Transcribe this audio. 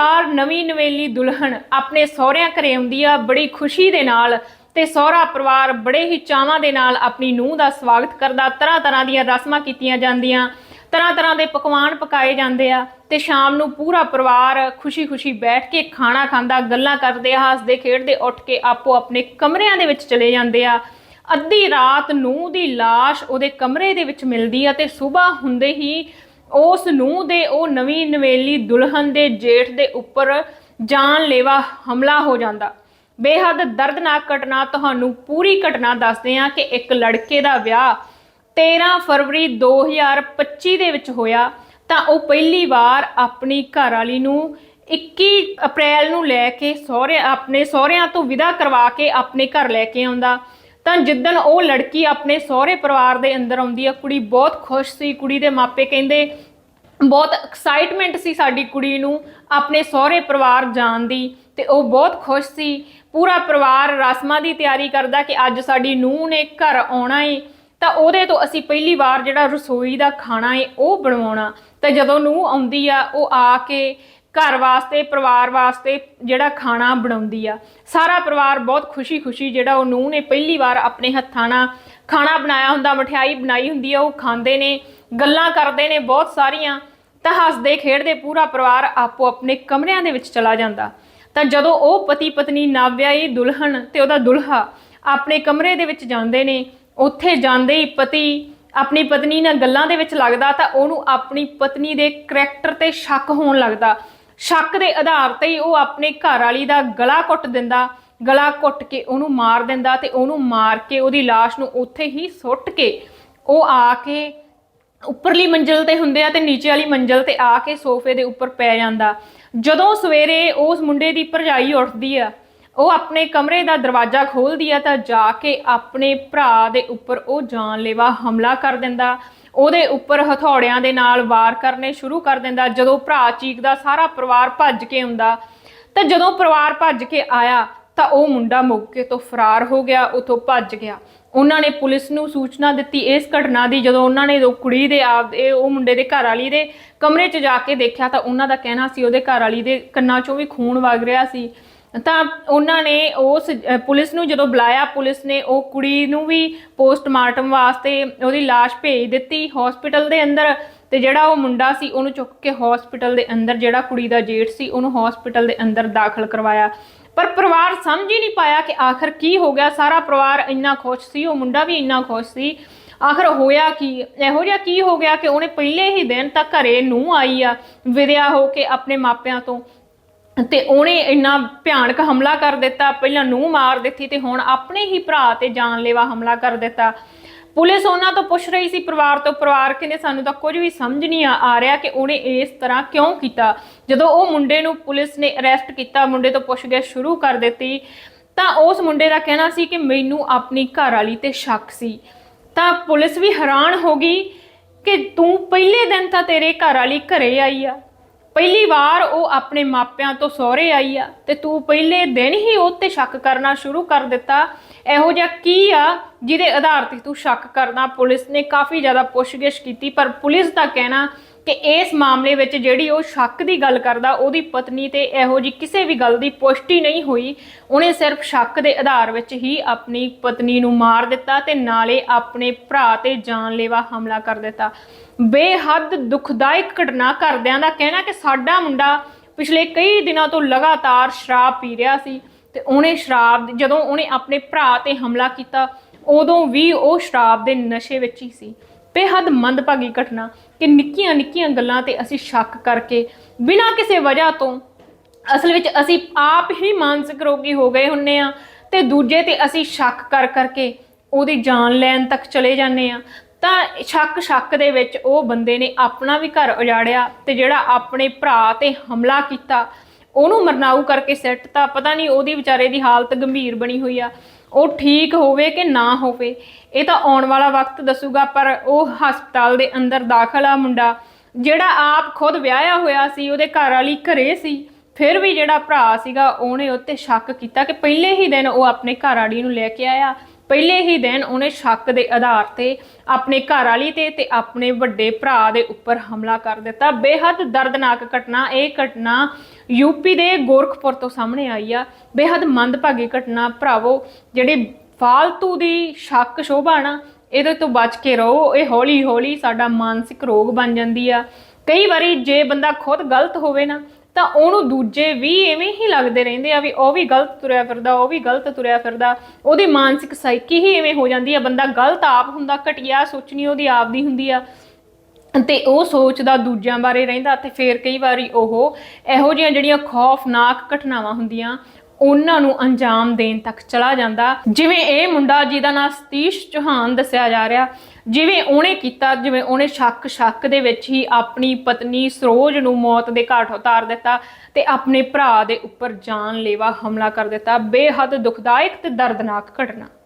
ਵਾਰ ਨਵੀਂ ਨਵੇਲੀ ਦੁਲਹਨ ਆਪਣੇ ਸਹੁਰਿਆਂ ਘਰੇ ਆਉਂਦੀ ਆ, ਬੜੀ ਖੁਸ਼ੀ ਦੇ ਨਾਲ ਤੇ ਸਹੁਰਾ ਪਰਿਵਾਰ ਬੜੇ ਹੀ ਚਾਵਾਂ ਦੇ ਨਾਲ ਆਪਣੀ ਨੂੰਹ ਦਾ ਸਵਾਗਤ ਕਰਦਾ। ਤਰ੍ਹਾਂ ਤਰ੍ਹਾਂ ਦੀਆਂ ਰਸਮਾਂ ਕੀਤੀਆਂ ਜਾਂਦੀਆਂ, ਤਰ੍ਹਾਂ ਤਰ੍ਹਾਂ ਦੇ ਪਕਵਾਨ ਪਕਾਏ ਜਾਂਦੇ ਆ ਤੇ ਸ਼ਾਮ ਨੂੰ ਪੂਰਾ ਪਰਿਵਾਰ ਖੁਸ਼ੀ-ਖੁਸ਼ੀ ਬੈਠ ਕੇ ਖਾਣਾ ਖਾਂਦਾ, ਗੱਲਾਂ ਕਰਦੇ ਆ ਹੱਸਦੇ, ਖੇਡਦੇ, ਉੱਠ ਕੇ ਆਪੋ ਆਪਣੇ ਕਮਰਿਆਂ ਦੇ ਵਿੱਚ ਚਲੇ ਜਾਂਦੇ ਆ। ਅੱਧੀ ਰਾਤ ਨੂੰ ਦੀ লাশ ਉਹਦੇ ਕਮਰੇ ਦੇ ਵਿੱਚ ਮਿਲਦੀ ਆ ਤੇ ਸਵੇਰ ਹੁੰਦੇ ਹੀ ਉਸ ਨੂੰ ਦੇ ਉਹ ਨਵੀਂ ਨਵੇਲੀ ਦੁਲਹਨ ਦੇ ਜੇਠ ਦੇ ਉੱਪਰ ਜਾਨਲੇਵਾ ਹਮਲਾ ਹੋ ਜਾਂਦਾ। ਬੇਹੱਦ ਦਰਦਨਾਕ ਘਟਨਾ, ਤੁਹਾਨੂੰ ਪੂਰੀ ਘਟਨਾ ਦੱਸਦੇ ਹਾਂ ਕਿ ਇੱਕ ਲੜਕੇ ਦਾ ਵਿਆਹ 13 ਫਰਵਰੀ 2025 ਦੇ ਵਿੱਚ ਹੋਇਆ। ਤਾਂ ਉਹ ਪਹਿਲੀ ਵਾਰ ਆਪਣੀ ਘਰ ਵਾਲੀ ਨੂੰ 21 ਅਪ੍ਰੈਲ ਨੂੰ ਲੈ ਕੇ ਸਹੁਰੇ, ਆਪਣੇ ਸਹੁਰਿਆਂ ਤੋਂ ਵਿਦਾ ਕਰਵਾ ਕੇ ਆਪਣੇ ਘਰ ਲੈ ਕੇ ਆਉਂਦਾ। ਤਾਂ ਜਿੱਦਣ ਉਹ ਲੜਕੀ ਆਪਣੇ ਸਹੁਰੇ ਪਰਿਵਾਰ ਦੇ ਅੰਦਰ ਆਉਂਦੀ ਆ, ਕੁੜੀ ਬਹੁਤ ਖੁਸ਼ ਸੀ, ਕੁੜੀ ਦੇ ਮਾਪੇ ਕਹਿੰਦੇ, ਬਹੁਤ ਐਕਸਾਈਟਮੈਂਟ ਸੀ ਸਾਡੀ ਕੁੜੀ ਨੂੰ ਆਪਣੇ ਸਹੁਰੇ ਪਰਿਵਾਰ ਜਾਣ ਦੀ ਤੇ ਉਹ ਬਹੁਤ ਖੁਸ਼ ਸੀ। ਪੂਰਾ ਪਰਿਵਾਰ ਰਸਮਾਂ ਦੀ ਤਿਆਰੀ ਕਰਦਾ ਕਿ ਅੱਜ ਸਾਡੀ ਨੂੰਹ ਨੇ ਘਰ ਆਉਣਾ ਏ। ਤਾਂ ਉਹਦੇ ਤੋਂ ਅਸੀਂ ਪਹਿਲੀ ਵਾਰ ਜਿਹੜਾ ਰਸੋਈ ਦਾ ਖਾਣਾ ਏ, ਉਹ ਬਣਵਾਉਣਾ। ਤਾਂ ਜਦੋਂ ਨੂੰਹ ਆਉਂਦੀ ਆ, ਉਹ ਆ ਕੇ ਘਰ ਵਾਸਤੇ, ਪਰਿਵਾਰ ਵਾਸਤੇ ਜਿਹੜਾ ਖਾਣਾ ਬਣਾਉਂਦੀ ਆ। ਸਾਰਾ ਪਰਿਵਾਰ ਬਹੁਤ ਖੁਸ਼ੀ-ਖੁਸ਼ੀ ਜਿਹੜਾ ਉਹ ਨੂੰਹ ਨੇ ਪਹਿਲੀ ਵਾਰ ਆਪਣੇ ਹੱਥਾਂ ਨਾਲ ਖਾਣਾ ਬਣਾਇਆ ਹੁੰਦਾ, ਮਠਿਆਈ ਬਣਾਈ ਹੁੰਦੀ ਆ, ਉਹ ਖਾਂਦੇ ਨੇ, ਗੱਲਾਂ ਕਰਦੇ ਨੇ ਬਹੁਤ ਸਾਰੀਆਂ। ਤਾਂ ਹੱਸਦੇ, ਖੇਡਦੇ ਪੂਰਾ ਪਰਿਵਾਰ ਆਪੋ ਆਪਣੇ ਕਮਰਿਆਂ ਦੇ ਵਿੱਚ ਚਲਾ ਜਾਂਦਾ। ਤਾਂ ਜਦੋਂ ਉਹ ਪਤੀ ਪਤਨੀ ਨਾਵਿਆਈ ਦੁਲਹਨ ਤੇ ਉਹਦਾ ਦੁਲਹਾ ਆਪਣੇ ਕਮਰੇ ਦੇ ਵਿੱਚ ਜਾਂਦੇ ਨੇ, ਉੱਥੇ ਜਾਂਦੇ ਹੀ ਪਤੀ ਆਪਣੀ ਪਤਨੀ ਨਾਲ ਗੱਲਾਂ ਦੇ ਵਿੱਚ ਲੱਗਦਾ ਤਾਂ ਉਹਨੂੰ ਆਪਣੀ ਪਤਨੀ ਦੇ ਕਰੈਕਟਰ ਤੇ ਸ਼ੱਕ ਹੋਣ ਲੱਗਦਾ। ਸ਼ੱਕ ਦੇ ਆਧਾਰ ਤੇ ਹੀ ਉਹ ਆਪਣੇ ਘਰ ਵਾਲੀ ਦਾ ਗਲਾ ਘੁੱਟ ਦਿੰਦਾ, ਗਲਾ ਘੁੱਟ ਕੇ ਉਹਨੂੰ ਮਾਰ ਦਿੰਦਾ ਤੇ ਉਹਨੂੰ ਮਾਰ ਕੇ ਉਹਦੀ ਲਾਸ਼ ਨੂੰ ਉੱਥੇ ਹੀ ਸੁੱਟ ਕੇ ਉਹ ਆ ਕੇ ਉੱਪਰਲੀ ਮੰਜ਼ਲ ਤੇ ਹੁੰਦੇ ਆ ਤੇ ਨੀਚੇ ਵਾਲੀ ਮੰਜ਼ਲ ਤੇ ਆ ਕੇ ਸੋਫੇ ਦੇ ਉੱਪਰ ਪੈ ਜਾਂਦਾ। ਜਦੋਂ ਸਵੇਰੇ ਉਸ ਮੁੰਡੇ ਦੀ ਭਰਜਾਈ ਉੱਠਦੀ ਆ, ਉਹ ਆਪਣੇ ਕਮਰੇ ਦਾ ਦਰਵਾਜ਼ਾ ਖੋਲਦੀ ਆ ਤਾਂ ਜਾ ਕੇ ਆਪਣੇ ਭਰਾ ਦੇ ਉੱਪਰ ਉਹ ਜਾਨਲੇਵਾ ਹਮਲਾ ਕਰ ਦਿੰਦਾ। ਉਹਦੇ ਉੱਪਰ ਹਥੌੜਿਆਂ ਦੇ ਨਾਲ ਵਾਰ ਕਰਨੇ ਸ਼ੁਰੂ ਕਰ ਦਿੰਦਾ। ਜਦੋਂ ਭਰਾ ਚੀਕਦਾ, ਸਾਰਾ ਪਰਿਵਾਰ ਭੱਜ ਕੇ ਆਉਂਦਾ। ਤਾਂ ਜਦੋਂ ਪਰਿਵਾਰ ਭੱਜ ਕੇ ਆਇਆ, ਤਾਂ ਉਹ ਮੁੰਡਾ ਮੌਕੇ ਤੋਂ ਫਰਾਰ ਹੋ ਗਿਆ, ਉਥੋਂ ਭੱਜ ਗਿਆ। ਉਹਨਾਂ ਨੇ ਪੁਲਿਸ ਨੂੰ ਸੂਚਨਾ ਦਿੱਤੀ ਇਸ ਘਟਨਾ ਦੀ। ਜਦੋਂ ਉਹਨਾਂ ਨੇ ਉਹ ਕੁੜੀ ਦੇ ਆਪ ਇਹ ਉਹ ਮੁੰਡੇ ਦੇ ਘਰ ਵਾਲੀ ਦੇ ਕਮਰੇ 'ਚ ਜਾ ਕੇ ਦੇਖਿਆ, ਤਾਂ ਉਹਨਾਂ ਦਾ ਕਹਿਣਾ ਸੀ ਉਹਦੇ ਘਰ ਵਾਲੀ ਦੇ ਕੰਨਾਂ 'ਚੋਂ ਵੀ ਖੂਨ ਵਗ ਰਿਹਾ ਸੀ। ਤਾਂ ਉਹਨਾਂ ਨੇ ਉਸ ਪੁਲਿਸ ਨੂੰ ਜਦੋਂ ਬੁਲਾਇਆ, ਪੁਲਿਸ ਨੇ ਉਹ ਕੁੜੀ ਨੂੰ ਵੀ ਪੋਸਟਮਾਰਟਮ ਵਾਸਤੇ ਉਹਦੀ ਲਾਸ਼ ਭੇਜ ਦਿੱਤੀ ਹਸਪੀਟਲ ਦੇ ਅੰਦਰ ਤੇ ਜਿਹੜਾ ਉਹ ਮੁੰਡਾ ਸੀ ਉਹਨੂੰ ਚੁੱਕ ਕੇ ਹਸਪੀਟਲ ਦੇ ਅੰਦਰ, ਜਿਹੜਾ ਕੁੜੀ ਦਾ ਜੇਠ ਸੀ ਉਹਨੂੰ ਹਸਪੀਟਲ ਦੇ ਅੰਦਰ ਦਾਖਲ ਕਰਵਾਇਆ। ਪਰ ਪਰਿਵਾਰ ਸਮਝ ਹੀ ਨਹੀਂ ਪਾਇਆ ਕਿ ਆਖਰ ਕੀ ਹੋ ਗਿਆ। ਸਾਰਾ ਪਰਿਵਾਰ ਇੰਨਾ ਖੁਸ਼ ਸੀ, ਉਹ ਮੁੰਡਾ ਵੀ ਇੰਨਾ ਖੁਸ਼ ਸੀ। ਆਖਰ ਹੋਇਆ ਕੀ, ਇਹੋ ਜਿਹਾ ਕੀ ਹੋ ਗਿਆ ਕਿ ਉਹਨੇ ਪਹਿਲੇ ਹੀ ਦਿਨ ਤੱਕ ਘਰੇ ਨੂੰ ਆਈ ਆ, ਵਿਦਿਆ ਹੋ ਕੇ ਆਪਣੇ ਮਾਪਿਆਂ ਤੋਂ। ਤੇ ਉਹਨੇ ਇੰਨਾ ਭਿਆਨਕ ਹਮਲਾ ਕਰ ਦਿੱਤਾ, ਪਹਿਲਾਂ ਨੂੰ ਮਾਰ ਦਿੱਤੀ ਤੇ ਹੁਣ ਆਪਣੇ ਹੀ ਭਰਾ ਤੇ ਜਾਨਲੇਵਾ ਹਮਲਾ ਕਰ ਦਿੱਤਾ। ਪੁਲਿਸ ਉਹਨਾਂ ਤੋਂ ਪੁੱਛ ਰਹੀ ਸੀ, ਪਰਿਵਾਰ ਤੋਂ ਪਰਿਵਾਰ ਕਹਿੰਦੇ ਸਾਨੂੰ ਤਾਂ ਕੁਝ ਵੀ ਸਮਝ ਨਹੀਂ ਆ ਆ ਰਿਹਾ ਕਿ ਉਹਨੇ ਇਸ ਤਰ੍ਹਾਂ ਕਿਉਂ ਕੀਤਾ। ਜਦੋਂ ਉਹ ਮੁੰਡੇ ਨੂੰ ਪੁਲਿਸ ਨੇ ਅਰੈਸਟ ਕੀਤਾ, ਮੁੰਡੇ ਤੋਂ ਪੁੱਛਗਿੱਛ ਸ਼ੁਰੂ ਕਰ ਦਿੱਤੀ, ਤਾਂ ਉਸ ਮੁੰਡੇ ਦਾ ਕਹਿਣਾ ਸੀ ਕਿ ਮੈਨੂੰ ਆਪਣੀ ਘਰ ਵਾਲੀ ਤੇ ਸ਼ੱਕ ਸੀ। ਤਾਂ ਪੁਲਿਸ ਵੀ ਹੈਰਾਨ ਹੋ ਗਈ ਕਿ ਤੂੰ ਪਹਿਲੇ ਦਿਨ ਤਾਂ ਤੇਰੇ ਘਰ ਵਾਲੀ ਘਰੇ ਆਈ ਆ। ਪਹਿਲੀ ਵਾਰ ਉਹ ਆਪਣੇ ਮਾਪਿਆਂ ਤੋਂ ਸਹੁਰੇ ਆਈ ਆ ਤੇ ਤੂੰ ਪਹਿਲੇ ਦਿਨ ਹੀ ਉਹ ਤੇ ਸ਼ੱਕ ਕਰਨਾ ਸ਼ੁਰੂ ਕਰ ਦਿੱਤਾ। ਇਹੋ ਜਿਹਾ ਕੀ ਆ ਜਿਹਦੇ ਆਧਾਰ ਤੇ ਤੂੰ ਸ਼ੱਕ ਕਰਨਾ? ਪੁਲਿਸ ਨੇ ਕਾਫੀ ਜ਼ਿਆਦਾ ਪੁੱਛਗਿੱਛ ਕੀਤੀ, ਪਰ ਪੁਲਿਸ ਦਾ ਕਹਿਣਾ ਕਿ ਇਸ ਮਾਮਲੇ ਵਿੱਚ ਜਿਹੜੀ ਉਹ ਸ਼ੱਕ ਦੀ ਗੱਲ ਕਰਦਾ, ਉਹਦੀ ਪਤਨੀ ਤੇ ਇਹੋ ਜੀ ਕਿਸੇ ਵੀ ਗੱਲ ਦੀ ਪੁਸ਼ਟੀ ਨਹੀਂ ਹੋਈ। ਉਹਨੇ ਸਿਰਫ ਸ਼ੱਕ ਦੇ ਆਧਾਰ ਵਿੱਚ ਹੀ ਆਪਣੀ ਪਤਨੀ ਨੂੰ ਮਾਰ ਦਿੱਤਾ ਤੇ ਨਾਲੇ ਆਪਣੇ ਭਰਾ ਤੇ ਜਾਨਲੇਵਾ ਹਮਲਾ ਕਰ ਦਿੱਤਾ। ਬੇਹੱਦ ਦੁਖਦਾਇਕ ਘਟਨਾ ਘਰਦਿਆਂ ਦਾ ਕਹਿਣਾ ਕਿ ਸਾਡਾ ਮੁੰਡਾ ਪਿਛਲੇ ਕਈ ਦਿਨਾਂ ਤੋਂ ਲਗਾਤਾਰ ਸ਼ਰਾਬ ਪੀ ਰਿਹਾ ਸੀ ਤੇ ਉਹਨੇ ਸ਼ਰਾਬ, ਜਦੋਂ ਉਹਨੇ ਆਪਣੇ ਭਰਾ ਤੇ ਹਮਲਾ ਕੀਤਾ, ਉਦੋਂ ਵੀ ਉਹ ਸ਼ਰਾਬ ਦੇ ਨਸ਼ੇ ਵਿੱਚ ਹੀ ਸੀ। ਬੇਹੱਦ ਮੰਦਭਾਗੀ ਘਟਨਾ ਕਿ ਨਿੱਕੀਆਂ ਨਿੱਕੀਆਂ ਗੱਲਾਂ ਤੇ ਅਸੀਂ ਸ਼ੱਕ ਕਰਕੇ, ਬਿਨਾਂ ਕਿਸੇ ਵਜ੍ਹਾ ਤੋਂ ਅਸਲ ਵਿੱਚ ਅਸੀਂ ਆਪ ਹੀ ਮਾਨਸਿਕ ਰੋਗੀ ਹੋ ਗਏ ਹੁੰਨੇ ਆ ਤੇ ਦੂਜੇ ਤੇ ਅਸੀਂ ਸ਼ੱਕ ਕਰ ਕਰਕੇ ਉਹਦੀ ਜਾਨ ਲੈਣ ਤੱਕ ਚਲੇ ਜਾਂਦੇ ਆ। ਤਾਂ ਸ਼ੱਕ ਸ਼ੱਕ ਦੇ ਵਿੱਚ ਉਹ ਬੰਦੇ ਨੇ ਆਪਣਾ ਵੀ ਘਰ ਉਜਾੜਿਆ ਤੇ ਜਿਹੜਾ ਆਪਣੇ ਭਰਾ ਤੇ ਹਮਲਾ ਕੀਤਾ ਉਹਨੂੰ ਮਰਨਾਊ ਕਰਕੇ ਸੈੱਟ ਤਾਂ ਪਤਾ ਨਹੀਂ ਉਹਦੀ ਵਿਚਾਰੇ ਦੀ ਹਾਲਤ ਗੰਭੀਰ ਬਣੀ ਹੋਈ ਆ। ਉਹ ਠੀਕ ਹੋਵੇ ਕਿ ਨਾ ਹੋਵੇ, ਇਹ ਤਾਂ ਆਉਣ ਵਾਲਾ ਵਕਤ ਦੱਸੂਗਾ, ਪਰ ਉਹ ਹਸਪਤਾਲ ਦੇ ਅੰਦਰ ਦਾਖਲ ਆ ਮੁੰਡਾ। ਜਿਹੜਾ ਆਪ ਖੁਦ ਵਿਆਹਿਆ ਹੋਇਆ ਸੀ, ਉਹਦੇ ਘਰ ਵਾਲੀ ਘਰੇ ਸੀ। ਫਿਰ ਵੀ ਜਿਹੜਾ ਭਰਾ ਸੀਗਾ, ਉਹਨੇ ਉੱਤੇ ਸ਼ੱਕ ਕੀਤਾ ਕਿ ਪਹਿਲੇ ਹੀ ਦਿਨ ਉਹ ਆਪਣੇ ਘਰ ਵਾਲੀ ਨੂੰ ਲੈ ਕੇ ਆਇਆ। ਪਹਿਲੇ ਹੀ ਦਿਨ ਉਹਨੇ ਸ਼ੱਕ ਦੇ ਆਧਾਰ ਤੇ ਆਪਣੇ ਘਰ ਵਾਲੀ ਤੇ ਤੇ ਆਪਣੇ ਵੱਡੇ ਭਰਾ ਦੇ ਉੱਪਰ ਹਮਲਾ ਕਰ ਦਿੱਤਾ। ਬੇਹੱਦ ਦਰਦਨਾਕ ਘਟਨਾ, ਇਹ ਘਟਨਾ ਯੂਪੀ ਦੇ ਗੋਰਖਪੁਰ ਤੋਂ ਸਾਹਮਣੇ ਆਈ ਆ। ਬੇहद ਮੰਦਭਾਗੀ ਘਟਨਾ, ਭਰਾਵੋ, ਜਿਹੜੇ ਫਾਲਤੂ ਦੀ ਸ਼ੱਕ ਸ਼ੋਭਾ ਨਾ, ਇਹਦੇ ਤੋਂ ਬਚ ਕੇ ਰਹੋ। ਇਹ ਹੌਲੀ ਹੌਲੀ ਸਾਡਾ ਮਾਨਸਿਕ ਰੋਗ ਬਣ ਜਾਂਦੀ ਆ। ਕਈ ਵਾਰੀ ਜੇ ਬੰਦਾ ਖੁਦ ਗਲਤ ਹੋਵੇ ਨਾ ਤਾਂ ਉਹਨੂੰ ਦੂਜੇ ਵੀ ਐਵੇਂ ਹੀ ਲੱਗਦੇ ਰਹਿੰਦੇ ਆ ਵੀ ਉਹ ਵੀ ਗਲਤ ਤੁਰਿਆ ਫਿਰਦਾ, ਉਹ ਵੀ ਗਲਤ ਤੁਰਿਆ ਫਿਰਦਾ। ਉਹਦੀ ਮਾਨਸਿਕ ਸਾਈਕੀ ਹੀ ਐਵੇਂ ਹੋ ਜਾਂਦੀ ਆ, ਬੰਦਾ ਗਲਤ ਆਪ ਹੁੰਦਾ, ਘਟਿਆ ਸੋਚਣੀ ਉਹਦੀ ਆਪ ਦੀ ਹੁੰਦੀ ਆ। ਤੇ ਉਹ ਸੋਚਦਾ ਦੂਜਿਆਂ ਬਾਰੇ ਰਹਿੰਦਾ ਤੇ ਫਿਰ ਕਈ ਵਾਰੀ ਉਹ ਇਹੋ ਜਿਹੀਆਂ ਜਿਹੜੀਆਂ ਖੌਫਨਾਕ ਘਟਨਾਵਾਂ ਹੁੰਦੀਆਂ ਉਹਨਾਂ ਨੂੰ ਅੰਜਾਮ ਦੇਣ ਤੱਕ ਚਲਾ ਜਾਂਦਾ। ਜਿਵੇਂ ਇਹ ਮੁੰਡਾ ਜਿਹਦਾ ਨਾਮ ਸਤੀਸ਼ ਚੌਹਾਨ ਦੱਸਿਆ ਜਾ ਰਿਹਾ, ਜਿਵੇਂ ਉਹਨੇ ਕੀਤਾ, ਜਿਵੇਂ ਉਹਨੇ ਸ਼ੱਕ ਸ਼ੱਕ ਦੇ ਵਿੱਚ ਹੀ ਆਪਣੀ ਪਤਨੀ ਸਰੋਜ ਨੂੰ ਮੌਤ ਦੇ ਘਾਟ ਉਤਾਰ ਦਿੱਤਾ ਤੇ ਆਪਣੇ ਭਰਾ ਦੇ ਉੱਪਰ ਜਾਨਲੇਵਾ ਹਮਲਾ ਕਰ ਦਿੱਤਾ। ਬੇਹੱਦ ਦੁਖਦਾਇਕ ਤੇ ਦਰਦਨਾਕ ਘਟਨਾ।